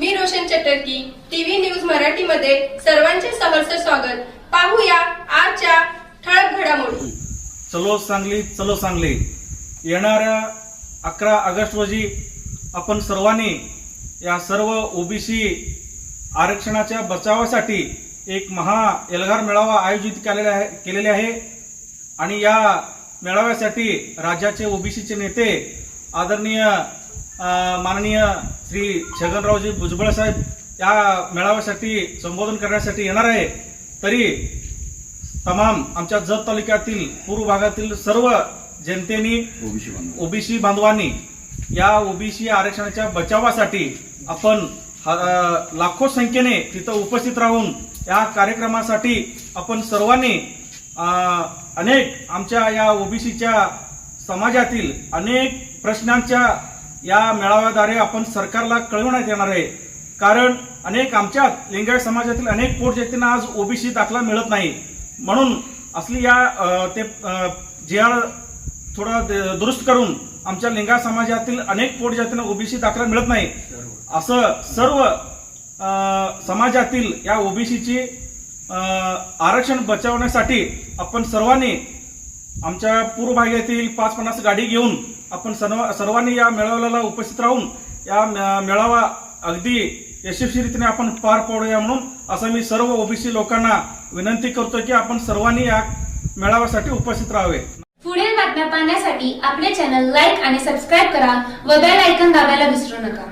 चटर्की TV news मराठीमध्ये सर्वांचे सहर्ष स्वागत. पाहूया आजच्या ठळक घडामोडी. चलो सांगली चलो सांगली. येणाऱ्या अकरा ऑगस्ट रोजी आपण सर्वांनी या सर्व ओबीसी आरक्षणाच्या बचावासाठी एक महा एल्गार मेळावा आयोजित केलेला आहे केलेले आहे. आणि या मेळाव्यासाठी राज्याचे ओबीसीचे नेते आदरणीय माननीय श्री छगनरावजी भुजबळ साहेब या मेळाव्यासाठी संबोधन करण्यासाठी येणार आहे. तरी तमाम आमच्या जत तालुक्यातील पूर्व भागातील सर्व जनतेनी ओबीसी बांधव ओबीसी बांधवांनी या ओबीसी आरक्षणाच्या बचावासाठी आपण लाखो संख्येने तिथं उपस्थित राहून या कार्यक्रमासाठी आपण सर्वांनी अनेक आमच्या या ओबीसीच्या समाजातील अनेक प्रश्नांच्या या मेळाव्याद्वारे आपण सरकारला कळवण्यात येणार आहे. कारण अनेक आमच्यात लिंगायत समाजातील अनेक पोटजातींना आज ओबीसी दाखला मिळत नाही. म्हणून असली या ते जे आर थोडा द- दुरुस्त करून आमच्या लिंगायत समाजातील अनेक पोटजातींना ओबीसी दाखला मिळत नाही. असं सर्व समाजातील या ओबीसीची आरक्षण बचावण्यासाठी आपण सर्वांनी आमच्या पूर्व भागातील पाच पन्नास गाडी घेऊन आपण सर्व सर्वांनी या मेळाव्याला उपस्थित राहून या मेळावा अगदी यशस्वीरितीने आपण पार पाडूया म्हणून असं मी सर्व ओबीसी लोकांना विनंती करतो की आपण सर्वांनी या मेळाव्यासाठी उपस्थित राहावे. पुढील बातम्या पाहण्यासाठी आपले चॅनल लाईक आणि सबस्क्राईब करा व बेल आयकॉन दाबायला विसरू नका.